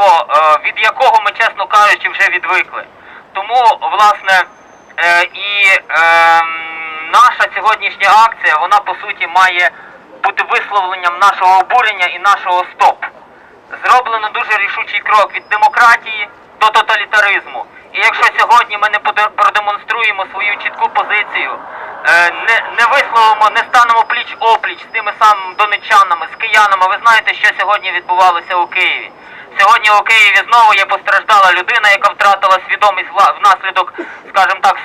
насильство, е, від якого ми, чесно кажучи, вже відвикли. Тому, власне, е, і е, наша сьогоднішня акція, вона по суті має бути висловленням нашого обурення і нашого стоп. Зроблено дуже рішучий крок від демократії до тоталітаризму. І якщо сьогодні ми не продемонструємо свою чітку позицію, не, не висловимо, не станемо пліч опліч з тими самими донечанами, з киянами. Ви знаєте, що сьогодні відбувалося у Києві. Сьогодні у Києві знову є постраждала людина, яка втратила свідомість внаслідок, скажімо так,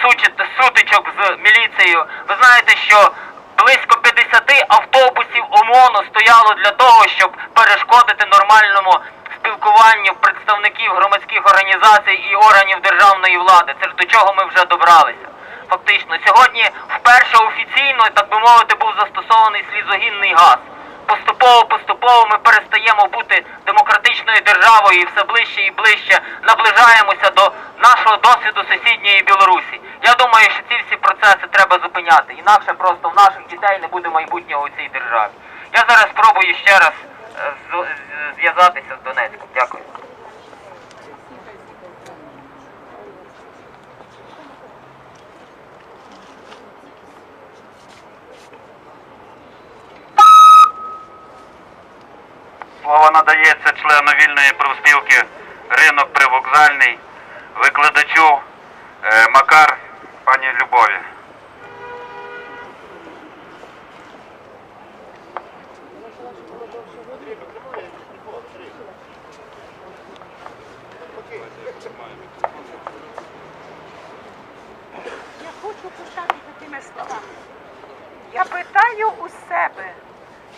сутичок з міліцією. Ви знаєте, що близько 50 автобусів ОМОНу стояло для того, щоб перешкодити нормальному спілкуванню представників громадських організацій і органів державної влади. Це ж до чого ми вже добралися. Фактично, сьогодні вперше офіційно, так би мовити, був застосований слізогінний газ. Поступово, поступово ми перестаємо бути демократичною державою і все ближче і ближче наближаємося до нашого досвіду сусідньої Білорусі. Я думаю, що ці всі процеси треба зупиняти. Інакше просто в наших дітей не буде майбутнього у цій державі. Я зараз спробую ще раз е, з- зв'язатися з Донецьком. Дякую. Слово надається члену вільної профспілки ринок привокзальний, викладачу е, Макар пані Любові. Я хочу почати такими словами. Я питаю у себе,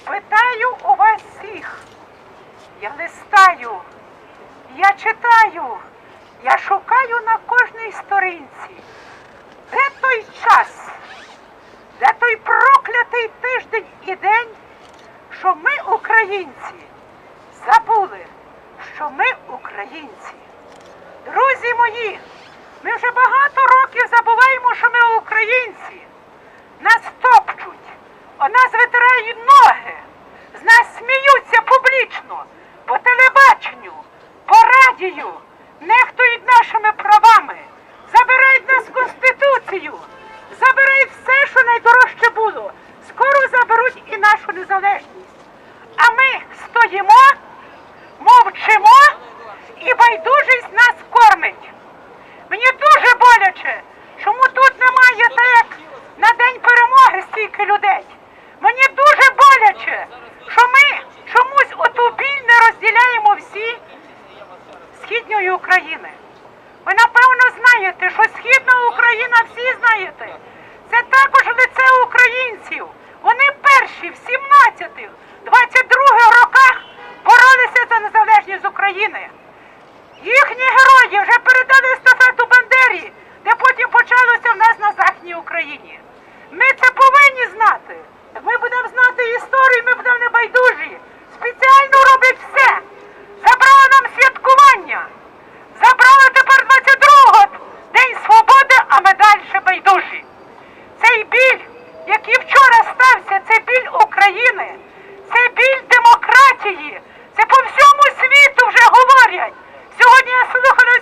питаю у вас всіх. Я листаю, я читаю, я шукаю на кожній сторінці. Де той час, де той проклятий тиждень і день, що ми, українці, забули, що ми українці. Друзі мої, ми вже багато років забуваємо, що ми українці. Нас топчуть, у нас витирають ноги, з нас сміються публічно, по телебаченню, по радію, нехтують нашими правами, забирають нас Конституцію, забирають все, що найдорожче було. Скоро заберуть і нашу незалежність. А ми стоїмо, мовчимо і байдужість нас кормить. Мені дуже боляче, чому тут немає так, як на день перемоги стільки людей. Мені дуже боляче, що ми чомусь оту біль не розділяємо всі східної України. Ви напевно знаєте, що східна Україна, всі знаєте, це також лице українців. Вони перші в 17-х, 22-х роках боролися за незалежність України. Їхні герої України, це біль України, це біль демократії. Це по всьому світу вже говорять. Сьогодні я слухаю